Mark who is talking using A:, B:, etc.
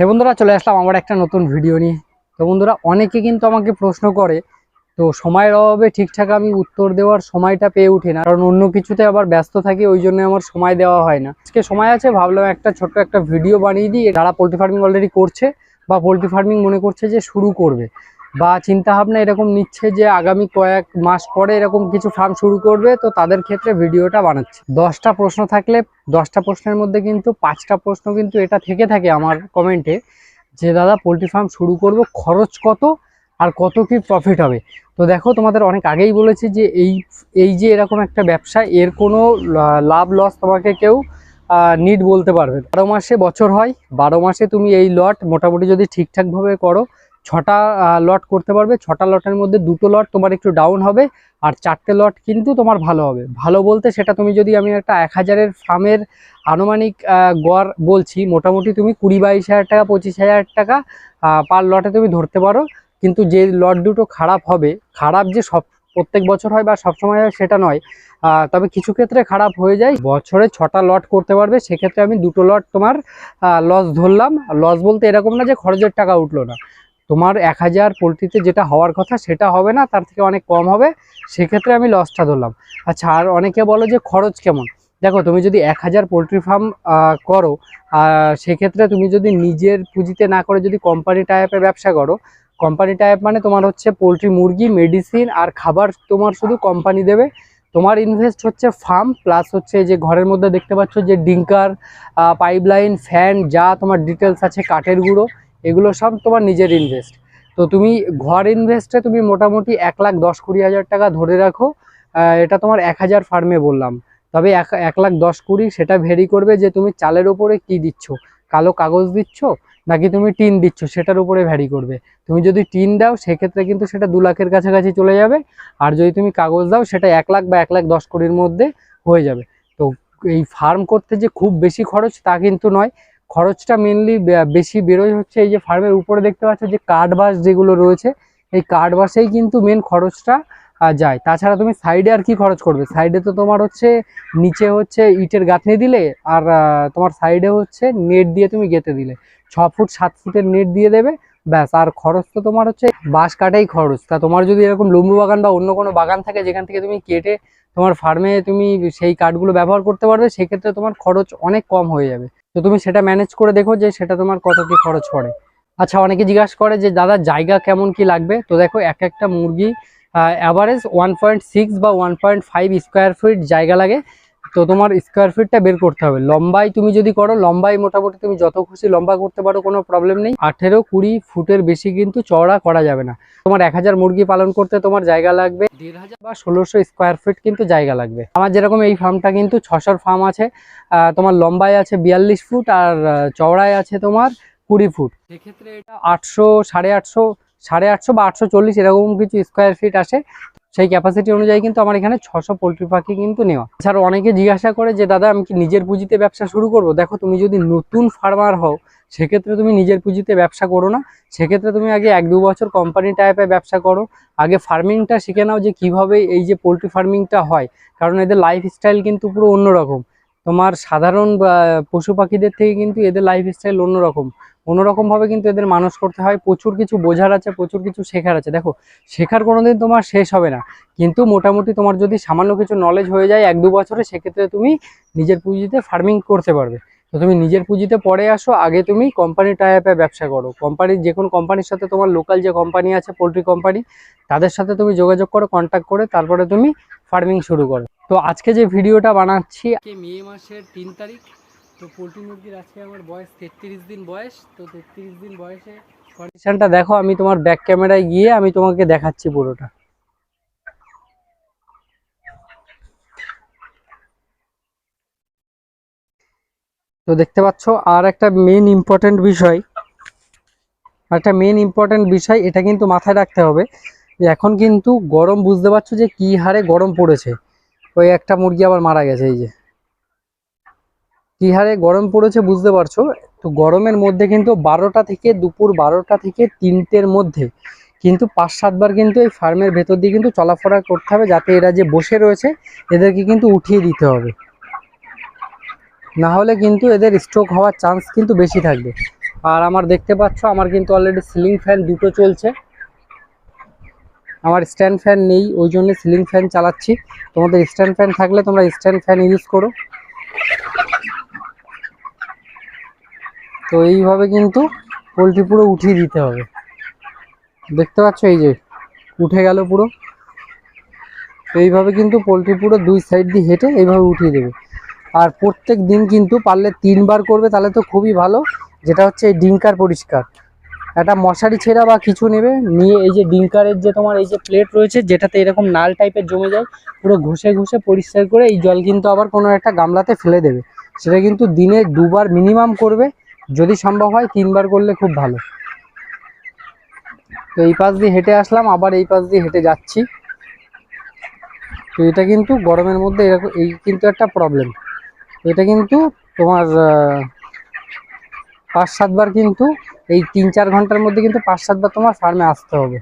A: হে বন্ধুরা, চলে আসলাম আমার একটা নতুন ভিডিও নিয়ে। তো বন্ধুরা, অনেকে কিন্তু আমাকে প্রশ্ন করে, তো সময়ের অভাবে ঠিকঠাক আমি উত্তর দেওয়ার সময়টা পেয়ে উঠি না, কারণ অন্য কিছুতে আবার ব্যস্ত থাকি, ওই জন্য আমার সময় দেওয়া হয় না। আজকে সময় আছে, ভাবলাম একটা ছোট্ট একটা ভিডিও বানিয়ে দিই, যারা পোলট্রি ফার্মিং অলরেডি করছে বা পোলট্রি ফার্মিং মনে করছে যে শুরু করবে। বা চিন্তা ভাবনা এরকম নিচ্ছে যে আগামী কয়েক মাস পরে এরকম কিছু ফার্ম শুরু করবে, তো তাদের ক্ষেত্রে ভিডিওটা বানাচ্ছে। দশটা প্রশ্ন থাকলে, দশটা প্রশ্নের মধ্যে কিন্তু পাঁচটা প্রশ্ন কিন্তু এটা থেকে থাকে আমার কমেন্টে যে দাদা, পোলট্রি ফার্ম শুরু করব, খরচ কত আর কত কি প্রফিট হবে? তো দেখো, তোমাদের অনেক আগেই বলেছি যে এই এই যে এরকম একটা ব্যবসা, এর কোনো লাভ লস তোমাকে কেউ নিট বলতে পারবে বারো মাসে বছর হয়, বারো মাসে তুমি এই লট মোটামুটি যদি ঠিকঠাকভাবে করো ছটা লট করতে পারবে। ছটা লটের মধ্যে দুটো লট তোমার একটু ডাউন হবে আর চারটে লট কিন্তু তোমার ভালো হবে। ভালো বলতে সেটা তুমি যদি আমি একটা এক হাজারের ফার্মের আনুমানিক গড় বলছি, মোটামুটি তুমি কুড়ি বাইশ হাজার টাকা, পঁচিশ হাজার টাকা পার লটে তুমি ধরতে পারো। কিন্তু যে লট দুটো খারাপ হবে, খারাপ যে সব, প্রত্যেক বছর হয় বা সবসময় হয় সেটা নয়। তবে কিছু ক্ষেত্রে খারাপ হয়ে যায়। বছরে ছটা লট করতে পারবে, সেক্ষেত্রে আমি দুটো লট তোমার লস ধরলাম। লস বলতে এরকম না যে খরচের টাকা উঠল না। তোমার এক হাজার পোলট্রিতে যেটা হওয়ার কথা সেটা হবে না, তার থেকে অনেক কম হবে, সেক্ষেত্রে আমি লসটা ধরলাম। আচ্ছা আর অনেকে বলো যে খরচ কেমন? দেখো, তুমি যদি এক হাজার পোলট্রি ফার্ম করো সেক্ষেত্রে তুমি যদি নিজের পুঁজিতে না করে যদি কোম্পানি টাইপের ব্যবসা করো কোম্পানি টাইপ মানে তোমার হচ্ছে পোলট্রি, মুরগি মেডিসিন আর খাবার তোমার শুধু কোম্পানি দেবে। তোমার ইনভেস্ট হচ্ছে ফার্ম প্লাস হচ্ছে যে ঘরের মধ্যে দেখতে পাচ্ছ যে ডিঙ্কার পাইপলাইন ফ্যান যা তোমার ডিটেলস আছে, কাঠের গুঁড়ো এগুলো সব তোমার নিজের ইনভেস্ট তো তুমি ঘর ইনভেস্টে তুমি মোটামুটি এক লাখ দশ কুড়ি হাজার টাকা ধরে রাখো। এটা তোমার এক হাজার ফার্মে বললাম। তবে এক এক লাখ দশ কুড়ি সেটা ভেরি করবে যে তুমি চালের ওপরে কি দিচ্ছ? কালো কাগজ দিচ্ছ? নাকি তুমি টিন দিচ্ছ? সেটার উপরে ভ্যারি করবে। তুমি যদি টিন দাও, সেক্ষেত্রে কিন্তু সেটা দু লাখের কাছাকাছি চলে যাবে। আর যদি তুমি কাগজ দাও, সেটা এক লাখ বা এক লাখ দশ কোটির মধ্যে হয়ে যাবে। তো এই ফার্ম করতে যে খুব বেশি খরচ তা কিন্তু নয়। খরচটা মেনলি বেশি বেরোয় হচ্ছে এই যে ফার্মের উপরে দেখতে পাচ্ছ যে কাঠ বাস যেগুলো রয়েছে, এই কাঠ বাসেই কিন্তু মেন খরচটা যায়। তাছাড়া তুমি সাইডে আর কি খরচ করবে? সাইডে তো তোমার হচ্ছে, নিচে হচ্ছে ইটের গাঁথনি দিলে আর তোমার সাইডে হচ্ছে নেট দিয়ে তুমি গেঁথে দিলে। ছ ফুট, সাত ফুটের নেট দিয়ে দেবে ব্যাস, আর খরচ তো তোমার হচ্ছে বাঁশ কাটাই খরচ। তা তোমার যদি এরকম লম্বু বাগান বা অন্য কোনো বাগান থাকে যেখান থেকে তুমি কেটে তোমার ফার্মে তুমি সেই কাঠগুলো ব্যবহার করতে পারবে, সেক্ষেত্রে তোমার খরচ অনেক কম হয়ে যাবে। তো তুমি সেটা ম্যানেজ করে দেখো যে সেটা তোমার কত কি খরচ পড়ে। আচ্ছা অনেকে জিজ্ঞাসা করে যে, দাদা, জায়গা কেমন কি লাগবে? তো দেখো, এক একটা মুরগি অ্যাভারেজ ওয়ান পয়েন্ট সিক্স বা one point five square feet জায়গা লাগে। তো তোমার স্কোয়ার ফিটটা বের করতে হবে। লম্বাই তুমি যদি করো লম্বাই মোটামুটি তুমি যত খুশি লম্বা করতে পারো, কোনো প্রবলেম নেই। আঠেরো কুড়ি ফুটের বেশি কিন্তু চওড়া করা যাবে না। তোমার এক হাজার মুরগি পালন করতে তোমার জায়গা লাগবে। দেড় হাজার বা ষোলোশো স্কোয়ার ফিট কিন্তু জায়গা লাগবে। আমার যেরকম এই ফার্মটা কিন্তু ছশোর ফার্ম আছে। তোমার লম্বায় আছে বিয়াল্লিশ ফুট আর চওড়ায় আছে তোমার কুড়ি ফুট। সেক্ষেত্রে এটা আটশো সাড়ে আটশো সাড়ে আটশো বা আটশো চল্লিশ এরকম কিছু স্কোয়ার ফিট আসে। সেই ক্যাপাসিটি অনুযায়ী কিন্তু আমার এখানে ছশো পোলট্রি পাখি কিন্তু নেওয়া। এছাড়া অনেকে জিজ্ঞাসা করে যে, দাদা, আমি কি নিজের পুঁজিতে ব্যবসা শুরু করব? দেখো, তুমি যদি নতুন ফার্মার হও, সেক্ষেত্রে তুমি নিজের পুঁজিতে ব্যবসা করো না। সেক্ষেত্রে তুমি আগে এক দু বছর কোম্পানি টাইপে ব্যবসা করো। আগে ফার্মিংটা শিখে নাও যে কীভাবে এই যে পোলট্রি ফার্মিংটা হয়। কারণ এদের লাইফস্টাইল কিন্তু পুরো অন্যরকম। তোমার সাধারণ পশু পাখিদের থেকে কিন্তু এদের লাইফ স্টাইল অন্যরকম। অন্যরকমভাবে কিন্তু এদের মানুষ করতে হয়। প্রচুর কিছু বোঝার আছে, প্রচুর কিছু শেখার আছে। দেখো, শেখার কোনোদিন তোমার শেষ হবে না। কিন্তু মোটামুটি তোমার যদি সামান্য কিছু নলেজ হয়ে যায় এক দু বছরে, সেক্ষেত্রে তুমি নিজের পুঁজিতে ফার্মিং করতে পারবে। তো তুমি নিজের পুঁজিতে পরে আসো আগে তুমি কোম্পানি টাইপে ব্যবসা করো। কোম্পানির যে কোনো কোম্পানির সাথে তোমার লোকাল যে কোম্পানি আছে পোলট্রি কোম্পানি তাদের সাথে তুমি যোগাযোগ করো কন্ট্যাক্ট করে তারপরে তুমি ফার্মিং শুরু করো। তো আজকে যে ভিডিওটা বানাচ্ছি মে মাসের তিন তারিখ তো পোলট্রি মুরগির আজকে আমার বয়স তেত্রিশ দিন বয়স তো তেত্রিশ দিন বয়সে কন্ডিশনটা দেখো আমি তোমার ব্যাক ক্যামেরায় গিয়ে আমি তোমাকে দেখাচ্ছি পুরোটা। তো দেখতে পাচ্ছ, আর একটা মেন ইম্পর্টেন্ট বিষয় একটা মেন ইম্পর্টেন্ট বিষয়, এটা কিন্তু মাথায় রাখতে হবে যে এখন কিন্তু গরম, বুঝতে পারছ যে কি হারে গরম পড়েছে? ওই একটা মুরগি আবার মারা গেছে, এই যে। কি হারে গরম পড়েছে বুঝতে পারছ? তো গরমের মধ্যে কিন্তু বারোটা থেকে দুপুর বারোটা থেকে তিনটের মধ্যে কিন্তু পাঁচ সাতবার কিন্তু এই ফার্মের ভেতর দিয়ে কিন্তু চলাফেরা করতে হবে যাতে এরা যে বসে রয়েছে, এদেরকে কিন্তু উঠিয়ে দিতে হবে। না হলে কিন্তু এদের স্ট্রোক হওয়ার চান্স কিন্তু বেশি থাকবে। আর আমার দেখতে পাচ্ছ, আমার কিন্তু অলরেডি সিলিং ফ্যান দুটো চলছে। আমার স্ট্যান্ড ফ্যান নেই, ওই জন্য সিলিং ফ্যান চালাচ্ছি। তোমাদের স্ট্যান্ড ফ্যান থাকলে তোমরা স্ট্যান্ড ফ্যান ইউজ করো। তো এইভাবে কিন্তু পোলট্রি পুরো উঠিয়ে দিতে হবে। দেখতে পাচ্ছ এই যে, উঠে গেল পুরো। তো এইভাবে কিন্তু পোলট্রি পুরো দুই সাইড দিয়ে হেঁটে এইভাবে উঠিয়ে দেবে। আর প্রত্যেক দিন কিন্তু পারলে তিনবার করবে, তাহলে তো খুবই ভালো। যেটা হচ্ছে এই ডিঙ্কার পরিষ্কার। একটা মশারি ছেঁড়া বা কিছু নেবে, নিয়ে এই যে ডিঙ্কারের যে তোমার এই যে প্লেট রয়েছে, যেটাতে এরকম নাল টাইপের জমে যায়, পুরো ঘষে ঘষে পরিষ্কার করে এই জল কিন্তু আবার কোনো একটা গামলাতে ফেলে দেবে। সেটা কিন্তু দিনে দুবার মিনিমাম করবে, যদি সম্ভব হয় তিনবার করলে খুব ভালো। তো এই পাশ দিয়ে হেঁটে আসলাম, আবার এই পাশ দিয়ে হেঁটে যাচ্ছি। তো এটা কিন্তু গরমের মধ্যে এরকম, এই কিন্তু একটা প্রবলেম এটা কিন্তু তোমার পাঁচ সাতবার কিন্তু এই তিন চার ঘণ্টার মধ্যে কিন্তু পাঁচ সাতবার তোমার ফার্মে আসতে হবে।